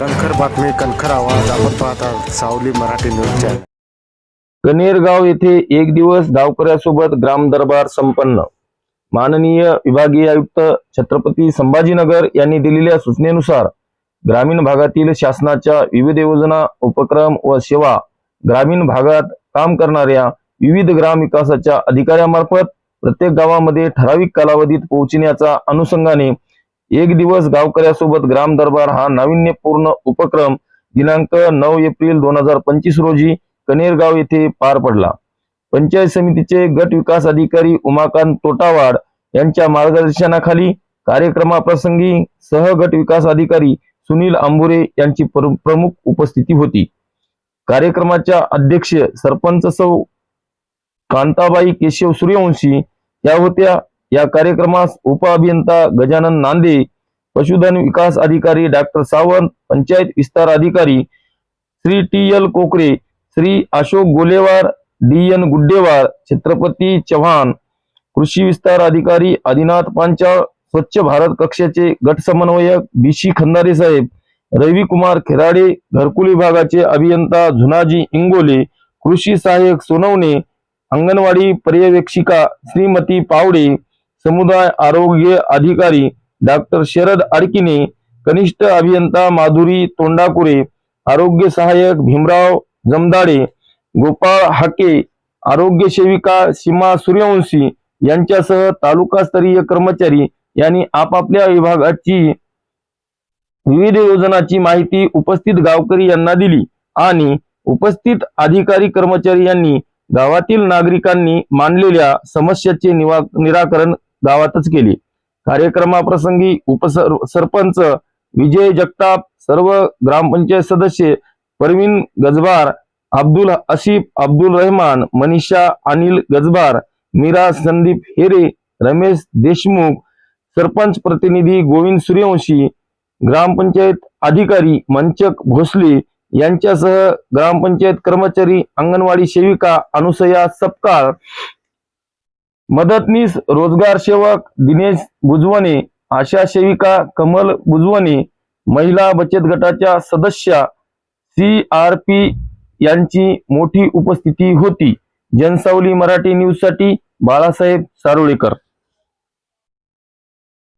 कणखर बातमी कणखर आवाज आपण पाहता सावली मराठी न्यूज चॅनल कनेरगाव येथे एक दिवस गावकऱ्यासोबत ग्राम दरबार संपन्न. माननीय विभागीय आयुक्त छत्रपती संभाजीनगर यांनी दिलेल्या सूचनेनुसार ग्रामीण भागातील शासनाच्या विविध योजना उपक्रम व सेवा ग्रामीण भागात काम करणाऱ्या विविध ग्राम विकासाच्या अधिकाऱ्यामार्फत प्रत्येक गावामध्ये ठराविक कालावधीत पोहोचण्याच्या अनुषंगाने एक दिवस गावकऱ्यासोबत ग्राम दरबार हा नाविन्यपूर्ण उपक्रम दिनांक नऊ एप्रिल दोन हजार पंचवीस रोजी कनेरगाव येथे पार पडला. पंचायत समितीचे गट विकास अधिकारी उमाकांत तोटावाड यांच्या मार्गदर्शनाखाली कार्यक्रमाप्रसंगी सह गट विकास अधिकारी सुनील आंबुरे यांची प्र- प्रमुख उपस्थिती होती. कार्यक्रमाच्या अध्यक्ष सरपंच सौ कांताबाई केशव सूर्यवंशी या होत्या या कार्यक्रमास उपअभियंता गजानन नांदे पशुधन विकास अधिकारी डॉक्टर सावंत पंचायत विस्तार अधिकारी Shri T L Kokare Shri Ashok Golewar D N Guddewar Chhatrapati Chavan कृषी विस्तार अधिकारी आदिनाथ पांचाळ स्वच्छ भारत कक्षाचे गट समन्वयक बीशी खंदारे साहेब रविकुमार खेराडे घरकुल विभागाचे अभियंता झुनाजी इंगोले कृषी सहाय्यक सोनवणे अंगणवाडी पर्यवेक्षिका श्रीमती पावडे समुदाय आरोग्य अधिकारी डॉक्टर शरद आडकिने कनिष्ठ अभियंता माधुरी तोंडाकुरे आरोग्य सहाय्यक भीमराव जमदाडे गोपाळ हाके आरोग्य सेविका सीमा सूर्यवंशी यांच्यासह तालुकास्तरीय कर्मचारी यांनी आपापल्या विभागाची विविध योजनाची माहिती उपस्थित गावकरी यांना दिली आणि उपस्थित अधिकारी कर्मचारी यांनी गावातील नागरिकांनी मांडलेल्या समस्याचे निवा निराकरण गावातच केली. कार्यक्रमाप्रसंगी उपसर सरपंच विजय जगताप सर्व ग्रामपंचायत सदस्य परवीन गजबार अब्दुल असिफ अब्दुल रहमान मनीषा अनिल गजबार मीरा संदीप हेरे रमेश देशमुख सरपंच प्रतिनिधी गोविंद सूर्यवंशी ग्रामपंचायत अधिकारी मंचक भोसले यांच्यासह ग्रामपंचायत कर्मचारी अंगणवाडी सेविका अनुसया सपकाळ मदतनीस रोजगार सेवक दिनेश बुजवणे आशा सेविका कमल बुजवणे महिला बचत गटाच्या सदस्या सी आर पी यांची मोठी उपस्थिती होती. जनसावली मराठी न्यूजसाठी बाळासाहेब सारोळेकर.